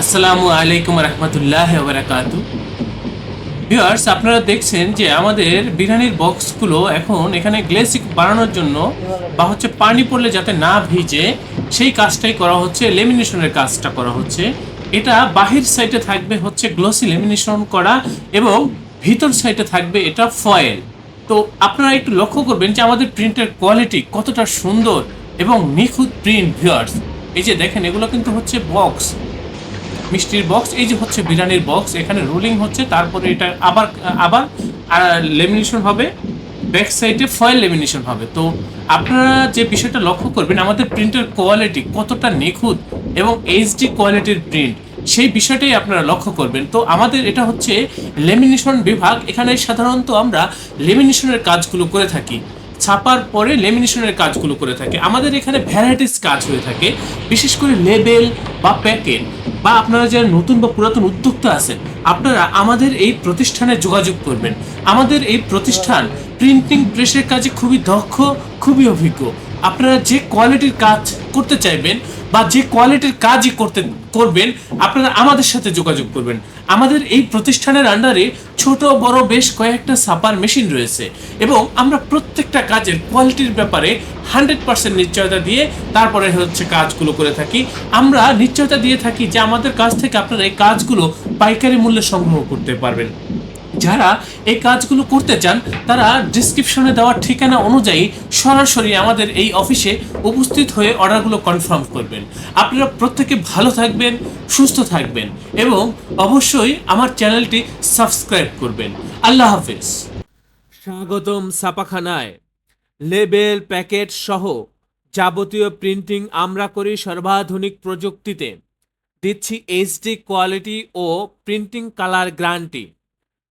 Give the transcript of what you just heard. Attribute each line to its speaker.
Speaker 1: আসসালামু আলাইকুম রহমতুল্লাহ বারাকাতু। ভিউয়ার্স আপনারা দেখছেন যে আমাদের বিরিয়ানির বক্সগুলো এখন এখানে গ্লেসিক বানানোর জন্য বা হচ্ছে পানি পড়লে যাতে না ভিজে, সেই কাজটাই করা হচ্ছে লেমিনেশনের কাজটা করা হচ্ছে। এটা বাহির সাইডে থাকবে হচ্ছে গ্লোসি লেমিনেশন করা এবং ভিতর সাইডে থাকবে এটা ফয়েল তো আপনারা একটু লক্ষ্য করবেন যে আমাদের প্রিন্টের কোয়ালিটি কতটা সুন্দর এবং নিখুঁত প্রিন্ট ভিউয়ার্স এই যে দেখেন, এগুলো কিন্তু হচ্ছে বক্স মিষ্টির বক্স এই যে হচ্ছে বিরিয়ানির বক্স এখানে রোলিং হচ্ছে, তারপরে এটা আবার আবার লেমিনেশন হবে ব্যাক সাইডে ফয়েল লেমিনেশন হবে। তো আপনারা যে বিষয়টা লক্ষ্য করবেন, আমাদের প্রিন্টের কোয়ালিটি কতটা নিখুঁত এবং এইচডি কোয়ালিটির প্রিন্ট সেই বিষয়টাই আপনারা লক্ষ্য করবেন। তো আমাদের এটা হচ্ছে লেমিনেশন বিভাগ, এখানে সাধারণত আমরা লেমিনেশনের কাজগুলো করে থাকি। ছাপার পরে লেমিনেশনের কাজগুলো করে থাকে। আমাদের এখানে ভ্যারাইটিস কাজ হয়ে থাকে। বিশেষ করে লেবেল বা প্যাকেট বা আপনারা যারা নতুন বা পুরাতন উদ্যোক্তা আছেন, আপনারা আমাদের এই প্রতিষ্ঠানে যোগাযোগ করবেন। আমাদের এই প্রতিষ্ঠান প্রিন্টিং প্রেসের কাজে খুবই দক্ষ, খুবই অভিজ্ঞ। আপনারা যে কোয়ালিটির কাজ করতে চাইবেন বা যে কোয়ালিটির কাজই করতে করবেন, আপনারা আমাদের সাথে যোগাযোগ করবেন। আমাদের এই প্রতিষ্ঠানের আন্ডারে ছোট, বড় বেশ কয়েকটা সাপার মেশিন রয়েছে এবং আমরা প্রত্যেকটা কাজের কোয়ালিটির ব্যাপারে হান্ড্রেড পার্সেন্ট নিশ্চয়তা দিয়ে তারপরে হচ্ছে কাজগুলো করে থাকি। আমরা নিশ্চয়তা দিয়ে থাকি যে আমাদের কাছ থেকে আপনারা এই কাজগুলো পাইকারি মূল্যে সংগ্রহ করতে পারবেন। যারা এই কাজগুলো করতে চান, তারা ডিসক্রিপশনে দেওয়া ঠিকানা অনুযায়ী সরাসরি আমাদের এই অফিসে উপস্থিত হয়ে অর্ডারগুলো কনফার্ম করবেন। আপনারা প্রত্যেকে ভালো থাকবেন, সুস্থ থাকবেন এবং অবশ্যই আমার চ্যানেলটি সাবস্ক্রাইব করবেন। আল্লাহ হাফিজ। স্বাগতম ছাপাখানায়। লেবেল, প্যাকেট সহ যাবতীয় প্রিন্টিং আমরা করি সর্বাধুনিক প্রযুক্তিতে। দিচ্ছি এইচডি কোয়ালিটি ও প্রিন্টিং কালার গ্যারান্টি